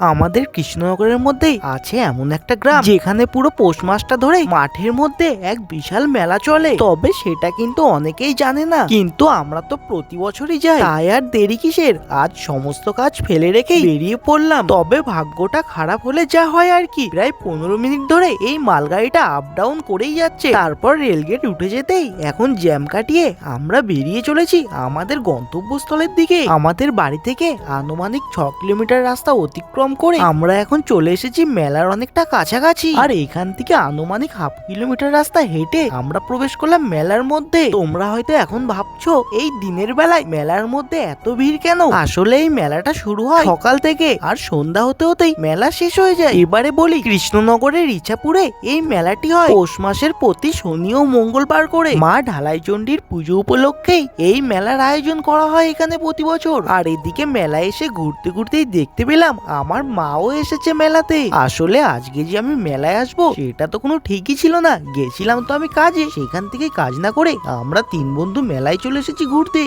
আমাদের কৃষ্ণনগরের মধ্যেই আছে এমন একটা গ্রাম যেখানে পুরো পৌষ মাসটা ধরে মাঠের মধ্যে এক বিশাল মেলা চলে। তবে সেটা কিন্তু অনেকেই জানে না। কিন্তু আমরা তো প্রতি বছরই যাই। তাই আর দেরি কিসের? আজ সমস্ত কাজ ফেলে রেখেই বেরিয়ে পড়লাম। তবে ভাগ্যটা খারাপ হলে যা হয় আর কি। প্রায় পনেরো মিনিট ধরে এই মালগাড়িটা আপ ডাউন করেই যাচ্ছে। তারপর রেলগেট উঠে যেতেই এখন জ্যাম কাটিয়ে আমরা বেরিয়ে চলেছি আমাদের গন্তব্যস্থলের দিকে। আমাদের বাড়ি থেকে আনুমানিক ছ কিলোমিটার রাস্তা অতিক্রম করে। আমরা এখন চলে এসেছি মেলার অনেকটা কাছাকাছি। আর এখান থেকে আনুমানিক হাফ কিলোমিটার রাস্তা হেঁটে আমরা প্রবেশ করলাম মেলার মধ্যে। তোমরা হয়তো এখন ভাবছ এই দিনের বেলায় মেলার মধ্যে এত ভিড় কেন? আসলে এই মেলাটা শুরু হয় সকাল থেকে আর সন্ধ্যা হতে হতেই মেলা শেষ হয়ে যায়। এবারে বলি কৃষ্ণনগরের ইছাপুরে এই মেলাটি হয়। পৌষ মাসের প্রতি শনি ও মঙ্গলবার করে। মা ঢালাই চণ্ডীর পুজো উপলক্ষেই এই মেলার আয়োজন করা হয় এখানে প্রতি বছর। আর এদিকে মেলায় এসে ঘুরতে ঘুরতেই দেখতে পেলাম আমার মাও এসেছে মেলাতে। আসলে আজকে যে আমি মেলায় আসব, সেটা তো কোনো ঠিকই ছিল না। গেছিলাম তো আমি কাজে, সেখান থেকে কাজ না করে আমরা তিন বন্ধু মেলায় চলে এসেছি ঘুরতে।